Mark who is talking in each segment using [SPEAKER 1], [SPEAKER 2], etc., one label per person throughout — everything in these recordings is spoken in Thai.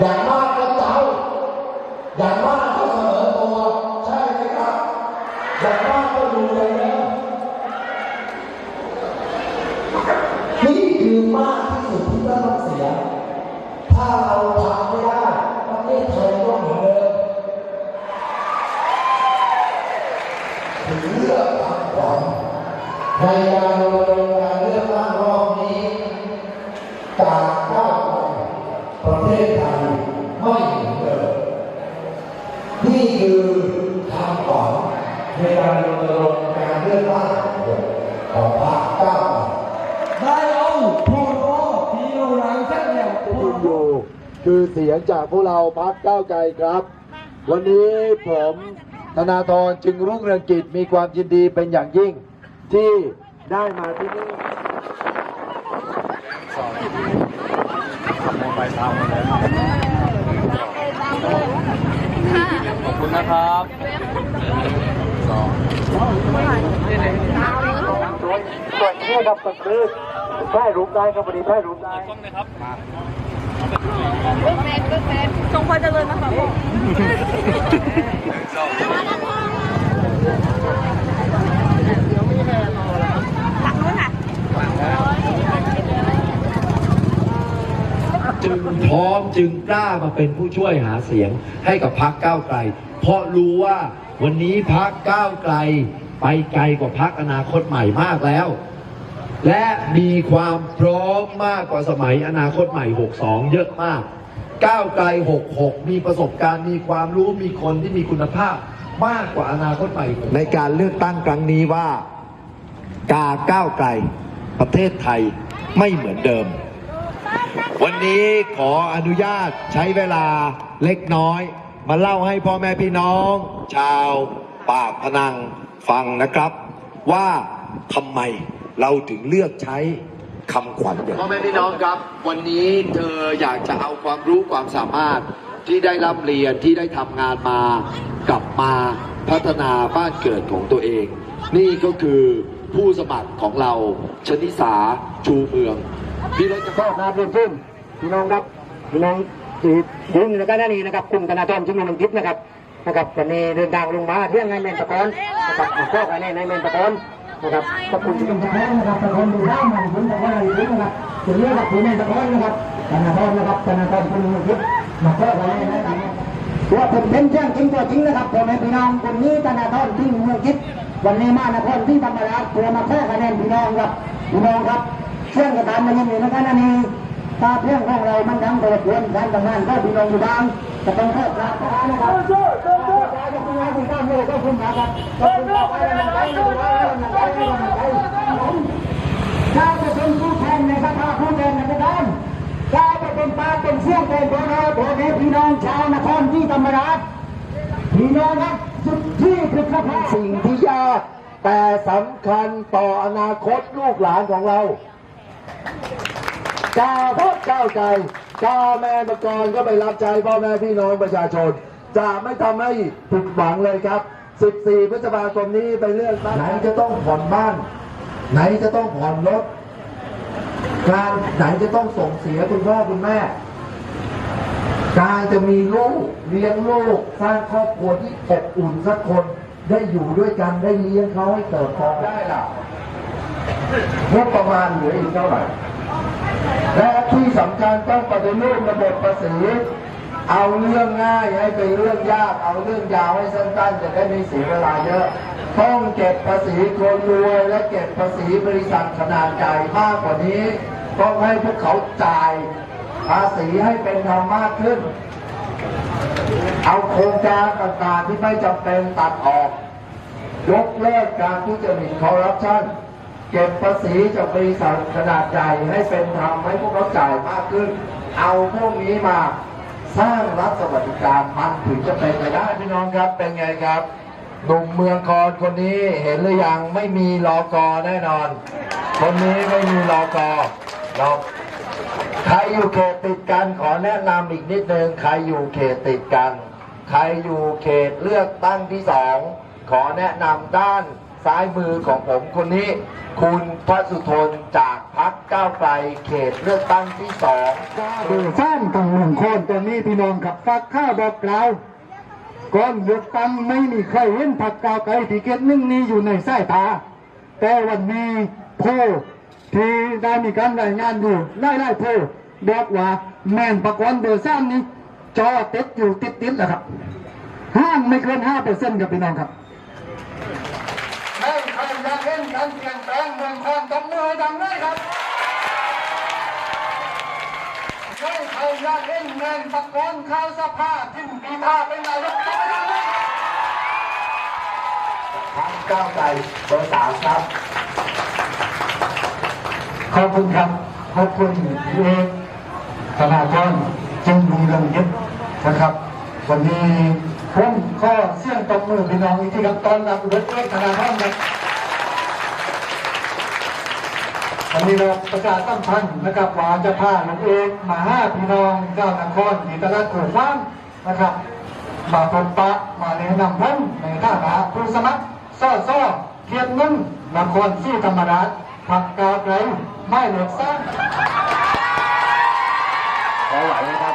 [SPEAKER 1] อย่างมากก็เจ้า อย่างมากก็เสมอตัว ใช่ไหมครับ อย่างมากก็ดูเลยแลนี่คือมากที่สุดที่ต้องเสีย ถ้าเราทำไม่ได้ประเทศไทยก็เหมือนเดิมถึงเลือกทางขวัญใน นี่คือทางขวัญในการดำเนินการเลือกตั้งของพรรคก้าวไกล
[SPEAKER 2] ได้เอาผู้รู้ที่อยู่หลังเส้นเนี่ย
[SPEAKER 3] ที่คุณอยู่ คือเสียงจากพวกเราพักก้าวไกลครับ วันนี้ผมธนาธรจึงรุ่งเรืองกิจมีความยินดีเป็นอย่างยิ่ง ที่ได้มาที่นี่
[SPEAKER 4] ขอบคุณนะครับ
[SPEAKER 3] สองส่วยนี้ครับก็คือแพ้รูปได้ครับวันนี้แพ้รูปได้
[SPEAKER 5] กล้องนะครั
[SPEAKER 6] บเบิกแมนเบิกแมนจ
[SPEAKER 5] งพอเจริญนะครับผม
[SPEAKER 3] จึงพร้อมจึงกล้ามาเป็นผู้ช่วยหาเสียงให้กับพักก้าวไกล เพราะรู้ว่าวันนี้พักก้าวไกลไปไกลกว่าพักอนาคตใหม่มากแล้ว และมีความพร้อมมากกว่าสมัยอนาคตใหม่ 62 เยอะมากก้าวไกล 66 มีประสบการณ์มีความรู้มีคนที่มีคุณภาพมากกว่าอนาคตใหม่ ในการเลือกตั้งครั้งนี้ว่า กาก้าวไกลประเทศไทยไม่เหมือนเดิม วันนี้ขออนุญาตใช้เวลาเล็กน้อย มาเล่าให้พ่อแม่พี่น้อง ชาวปากพนังฟังนะครับ ว่าทำไมเราถึงเลือกใช้คำขวัญพ่อแม่พี่น้องครับ วันนี้เธออยากจะเอาความรู้ความสามารถที่ได้ร่ำเรียนที่ได้ทำงานมากลับมาพัฒนาบ้านเกิดของตัวเอง นี่ก็คือผู้สมัครของเราชนิสาชูเมือง พี่รถจะ
[SPEAKER 6] ก็นาเรียนซึ่งพี่น้องครับพี่น้องที่ยืนแล้วก็นั่นนี่นะครับกลุ่มธนาธรชุมนุมมันทิพย์นะครับนะครับวันนี้เดินทางลงมาเที่ยงในเมนตะกอนนะครับมาข้อกันในในเมนตะกอนนะครับขอบคุณที่เป็นตะกอนนะครับตะกอนดูด้านมันคุณตะกอนอะไรอยู่นะครับถึงเรื่องกับคุณเมนตะกอนนะครับธนาธรนะครับธนาธรชุมนุมมันทิพย์มาข้อกันในในว่าผมเป็นเจ้างจริงตัวจริงนะครับพ่อแม่พี่น้องคนนี้ธนาธรที่มืองทิพย์วันนี้มานครที่ธรรมราชเพื่อมาข้อคะแนนพี่น้องครับพี่น้องครับ เชื่องกระทำมันยังอยู่นะครับนั่นเองตาเพียงของเรามันยังโดดเด่นการทำงานก็พี่น้องอยู่บ้างจะต้องเข้าพระนะครับขอบคุณครับคุณข้ามเลยขอบคุณครับขอบคุณครับไปไปไปไปถ้าจะเป็นผู้แทนในสภาผู้แทนในประเทศถ้าจะเป็นปาเป็นเสี้ยงเป็นตัวเราตัวแม่พี่น้องชาวนครที่ธรรมราชพี่น้องครับสุดที่คือสภา
[SPEAKER 3] สิ่งที่ยากแต่สำคัญต่ออนาคตลูกหลานของเรา กาพักก้าวไกลกาแม่ตะกรก็ไปรับใจพ่อแม่พี่น้องประชาชน จะไม่ทำให้ผิดหวังเลยครับ 14 พฤษภาคมนี้ไปเลือกตั้งไหนจะต้องผ่อนบ้าน ไหนจะต้องผ่อนรถการไหนจะต้องส่งเสียคุณพ่อคุณแม่ การจะมีลูกเลี้ยงลูกสร้างครอบครัวที่อบอุ่นสักคนได้อยู่ด้วยกันได้เลี้ยงเขาให้เติบโตได้ล่ะ งบประมาณเหลืออีกเท่าไหร่และที่สำคัญต้องปฏิรูประบบภาษีเอาเรื่องง่ายให้เป็นเรื่องยาก เอาเรื่องยาวให้สั้นๆจะได้ไม่เสียเวลาเยอะ ต้องเก็บภาษีคนรวยและเก็บภาษีบริษัทขนาดใหญ่มากกว่านี้ต้องให้พวกเขาจ่ายภาษีให้เป็นธรรมมากขึ้น เอาโครงการต่างๆที่ไม่จำเป็นตัดออก ยกเลิกการทุจริตคอร์รัปชัน เก็บภาษีจากบริษัทขนาดใหญ่ให้เป็นธรรมให้พวกเขาจ่ายมากขึ้น เอาพวกนี้มาสร้างรัฐสวัสดิการมันถึงจะเป็นไปได้พี่น้องครับเป็นไงครับหนุ่มเมืองคอนคนนี้เห็นหรือยังไม่มีรอกอแน่นอน คนนี้ไม่มีรอกอเราใครอยู่เขตติดกันขอแนะนำอีกนิดนึงใครอยู่เขตติดกัน ใครอยู่เขตเลือกตั้งที่สองขอแนะนำด้าน ซ้ายมือของผมคนนี้ คุณพระสุทนจากพักก้าวไกลเขตเลือกตั้งที่สอง
[SPEAKER 2] เบอร์สามต่างหนึ่งคนตัวนี้พี่น้องกับฟักข้าวบอกกล่าวก่อนเลือกตั้งไม่มีใครเห็นผักกาวไกลที่เกตหนึ่งนี้อยู่ในสายตาแต่วันนี้โพที่ได้มีการรายงานอยู่ไล่ไล่โพลบอกว่าแมนประกรณ์เบอร์สามนี้จอติดอยู่ติดติดๆนะครับห้างไม่เกินห้าเปอร์เซ็นต์กับพี่น้องครับ ใครอยากเห็นการเปลี่ยนแปลงเมืองคอนตบมือดังเลยครับแม่ใครอยากเห็นแมนตะโกนเข้าสภาทิ้งปีท่าเป็นนายกตบมือดังเลย
[SPEAKER 3] พักก้าวไกลเบอร์สามครับ
[SPEAKER 2] ขอบคุณครับ ขอบคุณเอกธนาธรจึงมีเรื่องยึดนะครับ วันนี้ผมขอเสียงตบมือพี่น้องอีกทีครับตอนรับรถเอกธนาธรครับ วันนี้เราประกาศตั้งพันธ์นะครับหว่าจะพาหลวงเอกมาห้าพี่น้องเจ้านครที่ตลาดเกิดฟ้านนะครับ มาพบปะมาแนะนำท่านในฐานะผู้สมัครซ่อซ่อเทียนนุ่นนครศรีธรรมราชผักกาไกลไม่เหลือกสร้า
[SPEAKER 3] ขอไหวนะครับ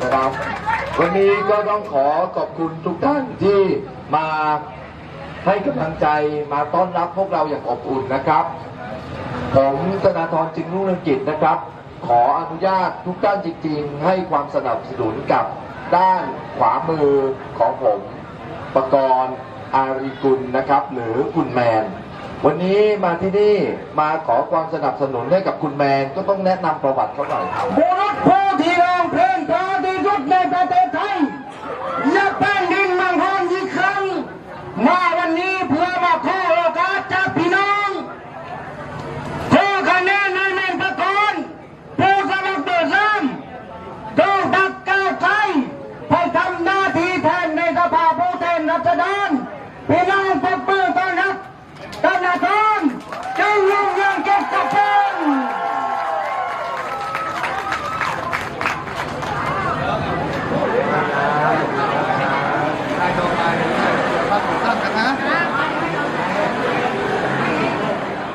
[SPEAKER 3] นะครับวันนี้ก็ต้องขอขอบคุณทุกท่านที่มาให้กำลังใจมาต้อนรับพวกเราอย่างอบอุ่นนะครับ ผมธนาธรจึงรุ่งเรืองกิจนะครับ ขออนุญาตทุกท่านจริงๆ ให้ความสนับสนุนกับด้านขวามือของผมประกรณ์อาริกุลนะครับ หรือคุณแมน วันนี้มาที่นี่มาขอความสนับสนุนให้กับคุณแมนก็ต้องแนะนำประวัติเขาหน่อยครับ
[SPEAKER 2] บุรุษผู้ที่รองเพลงเพราะที่สุดในประเทศไทยอย่าแป้งดินมังหอนอีกครั้ง มาวันนี้เพื่อมาขอโอกาสจากพี่น้องขอคะแนนในแมนประกรณ์ผู้สมัครเบอร์สามต้องตักก้าวไกลให้ทำหน้าที่แทนในสภาผู้แทนรัษฎรพี่น้องปรบมือต้อนรับธนาธรจึงรุ่งเรืองกิจกระพง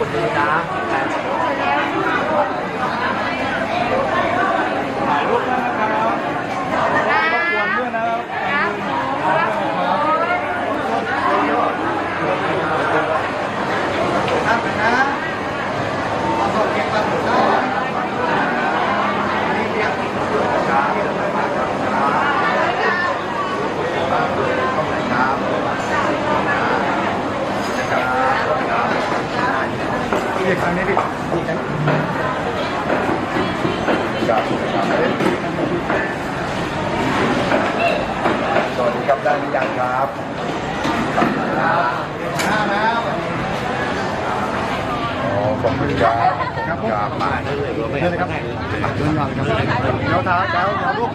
[SPEAKER 5] น้ำบุญดีจ้าถ่ายรูปด้วยนะครับครับครับ
[SPEAKER 3] สวัสดีครับได้หรือยังครับอ๋อขอบคุณครับขอบคุณครับมาได้เลยครับเชิญครับเชิญครับเดี๋ยวท้าเดี๋ยวลูก